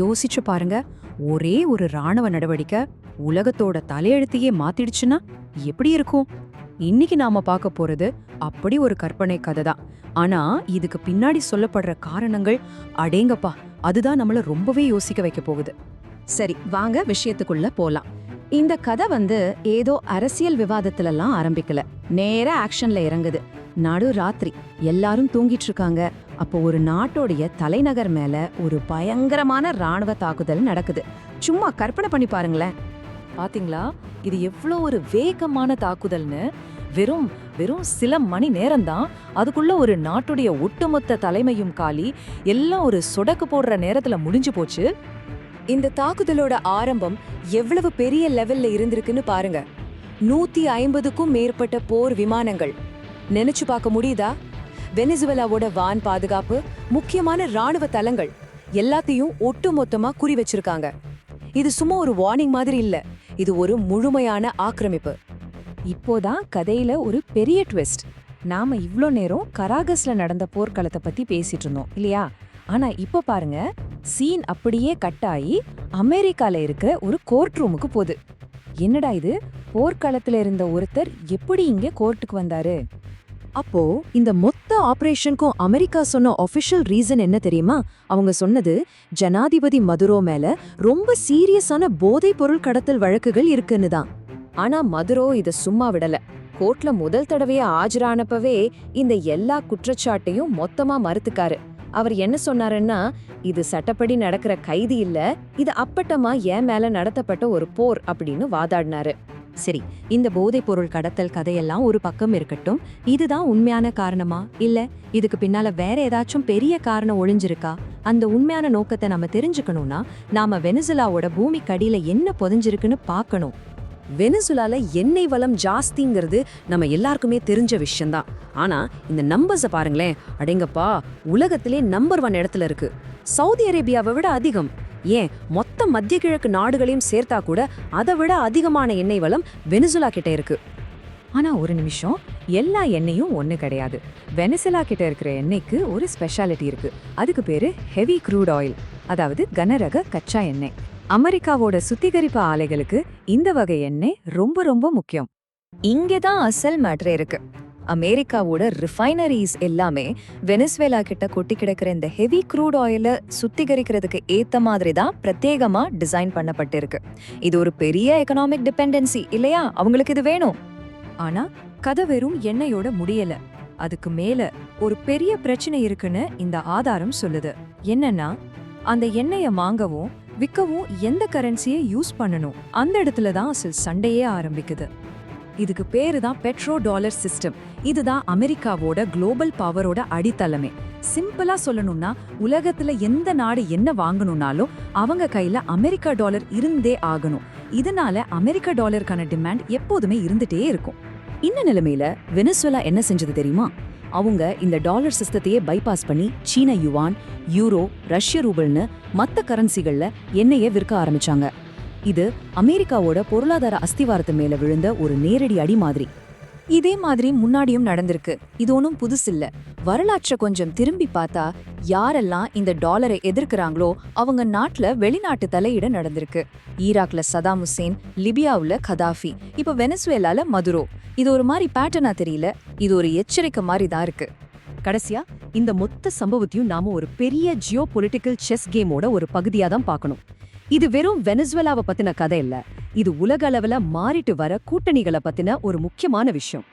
யோசிச்சு பாருங்க. ஒரே ஒரு ராணுவ நடவடிக்கை உலகத்தோட தலையெழுத்தையே மாத்திடுச்சுன்னா எப்படி இருக்கும்? இன்னைக்கு நாம பார்க்க போறது அப்படி ஒரு கற்பனை கதை தான் ஆனா இதுக்கு பின்னாடி சொல்லப்படுற காரணங்கள் அடேங்கப்பா அதுதான் நம்மள ரொம்பவே யோசிக்க வைக்க போகுது. சரி வாங்க விஷயத்துக்குள்ள போலாம். இந்த கதை வந்து ஏதோ அரசியல் விவாதத்துலலாம் ஆரம்பிக்கல. நேர ஆக்ஷன்ல இறங்குது. நடு ராத்திரி. எல்லாரும் தூங்கிட்டு இருக்காங்க. அப்போ ஒரு நாட்டோடைய தலைநகர் மேல ஒரு பயங்கரமான ராணுவ தாக்குதல் நடக்குது. சும்மா கற்பனை பண்ணி பாருங்களேன். பாத்தீங்களா? இது எவ்வளோ ஒரு வேகமான தாக்குதல்னு. வெறும் வெறும் சில மணி நேரம்தான். அதுக்குள்ள ஒரு நாட்டுடைய ஒட்டுமொத்த தலைமையும் காலி எல்லாம் ஒரு சொடக்கு போடுற நேரத்துல முடிஞ்சு போச்சு. இந்த தாக்குதலோட ஆரம்பம் எவ்வளவு பெரிய லெவல்ல இருந்திருக்குன்னு பாருங்க. நூத்தி ஐம்பதுக்கும் மேற்பட்ட போர் விமானங்கள். நினைச்சு பார்க்க முடியுதா? வெனிசுவலாவோட வான் பாதுகாப்பு முக்கியமான ராணுவ தளங்கள் எல்லாத்தையும் ஒட்டுமொத்தமா குறி வச்சிருக்காங்க. இது சும்மா ஒரு வார்னிங் மாதிரி இல்ல. இது ஒரு முழுமையான ஆக்கிரமிப்பு. இப்போதான் கதையில ஒரு பெரிய ட்விஸ்ட் நாம இவ்வளோ நேரம் கராகஸ்ல நடந்த போர்க்களத்தை பத்தி பேசிட்டு இருந்தோம் இல்லையா? ஆனா இப்ப பாருங்க சீன் அப்படியே கட் ஆகி அமெரிக்கால இருக்கிற ஒரு கோர்ட் ரூமுக்கு போகுது. என்னடா இது? போர்க்களத்துல இருந்த ஒருத்தர் எப்படி இங்க கோர்ட்டுக்கு வந்தாரு? அப்போ இந்த மொத்த ஆபரேஷனுக்கும் அமெரிக்கா சொன்ன ஒபிஷியல் ரீசன் என்ன தெரியுமா? அவங்க சொன்னது ஜனாதிபதி மதுரோ மேல ரொம்ப சீரியஸான போதைப் பொருள் கடத்தல் வழக்குகள் இருக்குன்னு தான். ஆனா மதுரோ இதை சும்மா விடல. கோர்ட்ல முதல் தடவையா ஆஜரானப்பவே இந்த எல்லா குற்றச்சாட்டையும் மொத்தமா மறுத்துக்காரு. அவர் என்ன சொன்னாருன்னா இது சட்டப்படி நடக்கிற கைதி இல்ல இது அப்பட்டமா என் மேல நடத்தப்பட்ட ஒரு போர் அப்படின்னு வாதாடினாரு. சரி இந்த போதைப் பொருள் கடத்தல் கதையெல்லாம் ஒரு பக்கம் இருக்கட்டும். இதுதான் உண்மையான காரணமா? இல்ல இதுக்கு பின்னால வேற ஏதாச்சும் பெரிய காரணம் ஒளிஞ்சிருக்கா? அந்த உண்மையான நோக்கத்தை நம்ம தெரிஞ்சுக்கணும்னா நாம வெனிசுலாவோட பூமிக்கடியில என்ன புதைஞ்சிருக்குன்னு பார்க்கணும். வெனிசுலால எண்ணெய் வளம் ஜாஸ்திங்கிறது நம்ம எல்லாருக்குமே தெரிஞ்ச விஷயம்தான். ஆனா இந்த நம்பர்ஸ பாருங்களேன். அடேங்கப்பா உலகத்திலே நம்பர் ஒன் இடத்துல இருக்கு. சவுதி அரேபியாவை விட அதிகம். ஏன் மொத்த மத்திய கிழக்கு நாடுகளையும் சேர்த்தா கூட அதை விட அதிகமான எண்ணெய் வளம் வெனிசுலா கிட்ட இருக்கு. ஆனா ஒரு நிமிஷம் எல்லா எண்ணெயும் ஒண்ணு கிடையாது. வெனிசுலா கிட்ட இருக்கிற எண்ணெய்க்கு ஒரு ஸ்பெஷாலிட்டி இருக்கு. அதுக்கு பேரு ஹெவி க்ரூட் ஆயில் அதாவது கனரக கச்சா எண்ணெய். அமெரிக்காவோட சுத்திகரிப்பு ஆலைகளுக்கு இந்த வகை எண்ணெய் ரொம்ப ரொம்ப முக்கியம். இங்கே தான் அசல் மேட்ரே இருக்கு. அமெரிக்காவோட ரிஃபைனரிஸ் எல்லாமே வெனிஸ்வேலா கிட்ட கொட்டி கிடக்கிற இந்த ஹெவி க்ரூட் ஆயிலை சுத்திகரிக்கிறதுக்கு ஏத்த மாதிரி தான் பிரத்யேகமா டிசைன் பண்ணப்பட்டிருக்கு. இது ஒரு பெரிய எக்கனாமிக் டிபெண்டன்சி இல்லையா? அவங்களுக்கு இது வேணும். ஆனா கதை வெறும் எண்ணெயோட முடியல. அதுக்கு மேல ஒரு பெரிய பிரச்சனை இருக்குன்னு இந்த ஆதாரம் சொல்லுது. என்னன்னா அந்த எண்ணெயை வாங்கவும் விற்கவும் எந்த கரன்சியை யூஸ் பண்ணணும்? அந்த இடத்துல தான் அசல் சண்டையே ஆரம்பிக்குது. இதுக்கு பேரு தான் பெட்ரோ டாலர் சிஸ்டம் இதுதான் அமெரிக்காவோட குளோபல் பவரோட அடித்தளமே. சிம்பிளா சொல்லணும்னா உலகத்துல எந்த நாடு என்ன வாங்கணும்னாலும் அவங்க கையில அமெரிக்கா டாலர் இருந்தே ஆகணும். இதனால அமெரிக்க டாலருக்கான டிமாண்ட் எப்போதுமே இருந்துட்டே இருக்கும். இந்த நிலைமையில வெனிசுலா என்ன செஞ்சது தெரியுமா? அவங்க இந்த டாலர் சிஸ்டத்தையே பைபாஸ் பண்ணி சீன யுவான் யூரோ ரஷ்ய ரூபல்னு மற்ற கரன்சிகளில் எண்ணெயை விற்க ஆரம்பிச்சாங்க. இது அமெரிக்காவோட பொருளாதார அஸ்திவாரத்து மேல விழுந்த ஒரு நேரடி அடி மாதிரி. இதே மாதிரி முன்னாடியும் நடந்திருக்கு. இது ஒன்றும் புதுசில்ல வரலாற்றை கொஞ்சம் திரும்பி பார்த்தா யாரெல்லாம் இந்த டாலரை எதிர்க்கிறாங்களோ அவங்க நாட்டுல வெளிநாட்டு தலையிட நடந்திருக்கு. ஈராக்ல சதாம் ஹுசேன் லிபியாவில் கதாஃபி இப்ப வெனசுவேலால மதுரோ. இது ஒரு மாதிரி பேட்டர்னா தெரியல. இது ஒரு எச்சரிக்கை மாதிரி தான் இருக்கு. கடைசியா இந்த மொத்த சம்பவத்தையும் நாம ஒரு பெரிய ஜியோ பொலிட்டிக்கல் செஸ் கேமோட ஒரு பகுதியாக தான் பார்க்கணும். இது வெறும் வெனசுவலாவை பத்தின கதை இல்ல. இது உலக அளவுல மாறிட்டு வர கூட்டணிகளை பத்தின ஒரு முக்கியமான விஷயம்.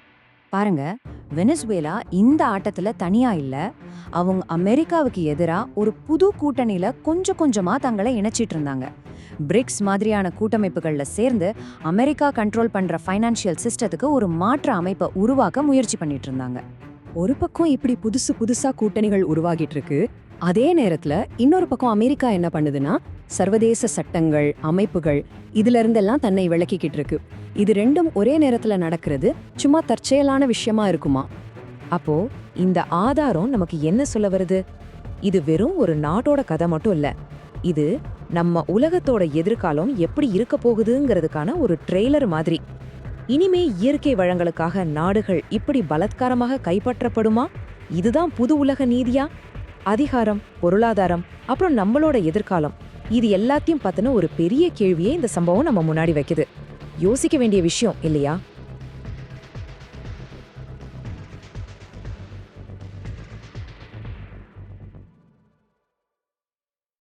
பாருங்க வெனசுவேலா இந்த ஆட்டத்துல தனியா இல்ல. அவங்க அமெரிக்காவுக்கு எதிரா ஒரு புது கூட்டணியில கொஞ்சம் கொஞ்சமா தங்களை இணைச்சிட்டு இருந்தாங்க. பிரிக்ஸ் மாதிரியான கூட்டமைப்புகள்ல சேர்ந்து அமெரிக்கா கண்ட்ரோல் பண்ற ஃபைனான்சியல் சிஸ்டத்துக்கு ஒரு மாற்று அமைப்பை உருவாக்க முயற்சி பண்ணிட்டு இருந்தாங்க. ஒரு பக்கம் இப்படி புதுசு புதுசா கூட்டணிகள் உருவாகிட்டு இருக்கு அதே நேரத்துல இன்னொரு பக்கம் அமெரிக்கா என்ன பண்ணுதுன்னா சர்வதேச சட்டங்கள் அமைப்புகள் இதுல இருந்தெல்லாம் தன்னை விளக்கிக்கிட்டு இருக்கு. இது ரெண்டும் ஒரே நேரத்துல நடக்கிறது சும்மா தற்செயலான விஷயமா இருக்குமா? அப்போ இந்த ஆதாரம் நமக்கு என்ன சொல்ல வருது? இது வெறும் ஒரு நாட்டோட கதை மட்டும் இல்ல. இது நம்ம உலகத்தோட எதிர்காலம் எப்படி இருக்க போகுதுங்கிறதுக்கான ஒரு ட்ரெய்லர் மாதிரி. இனிமே இயற்கை வளங்களுக்காக நாடுகள் இப்படி பலாத்காரமாக கைப்பற்றப்படுமா? இதுதான் புது உலக நீதியா? அதிகாரம் பொருளாதாரம் அப்புறம் நம்மளோட எதிர்காலம். இது எல்லாத்தையும் பத்தின ஒரு பெரிய கேள்வியே இந்த சம்பவம் நம்ம முன்னாடி வைக்குது. யோசிக்க வேண்டிய விஷயம் இல்லையா?